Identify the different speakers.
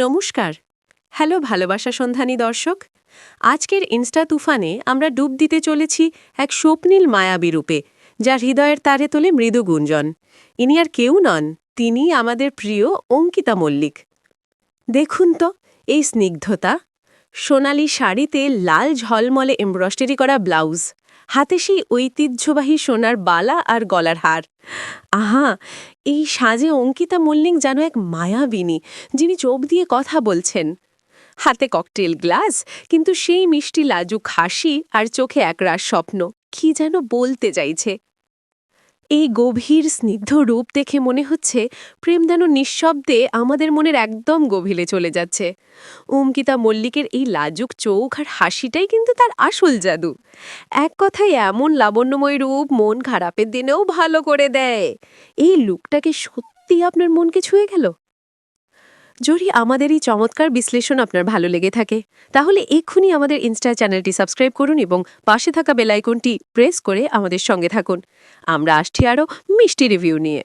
Speaker 1: নমস্কার। হ্যালো ভালোবাসা সন্ধানী দর্শক, আজকের ইনস্টা তুফানে আমরা ডুব দিতে চলেছি এক স্বপ্নীল মায়াবী রূপে, যার হৃদয়ের তারে তোলে মৃদু গুঞ্জন। ইনি আর কেউ নন তিনি আমাদের প্রিয় অঙ্কিতা মল্লিক। দেখুন তো, এই স্নিগ্ধতা। সোনালি শাড়িতে লাল ঝলমলে এমব্রয়ডারি করা ব্লাউজ। হাতে সেই ঐতিহ্যবাহী সোনার বালা আর গলার হার। আহা, এই সাজে অঙ্কিতা মল্লিক যেন এক মায়াবিনী, যিনি চোখ দিয়ে কথা বলছেন। হাতে ককটেল গ্লাস, কিন্তু সেই মিষ্টি লাজুক হাসি আর চোখে একরাশ স্বপ্ন, কি যেন বলতে চাইছে। এই গভীর স্নিগ্ধ রূপ দেখে মনে হচ্ছে প্রেম যেন নিঃশব্দে আমাদের মনের একদম গভীরে চলে যাচ্ছে। অঙ্কিতা মল্লিকের এই লাজুক চৌখ আর হাসিটাই কিন্তু তার আসল জাদু। এক কথায় এমন লাবণ্যময় রূপ মন খারাপের দিনেও ভালো করে দেয়। এই লুকটাকে সত্যি আপনার মনকে ছুঁয়ে গেল? যদি আমাদের এই চমৎকার বিশ্লেষণ আপনার ভালো লেগে থাকে। তাহলে এক্ষুনি আমাদের ইনস্টা চ্যানেলটি সাবস্ক্রাইব করুন এবং পাশে থাকা বেলাইকনটি প্রেস করে আমাদের সঙ্গে থাকুন। আমরা আসছি আরও মিষ্টি রিভিউ নিয়ে।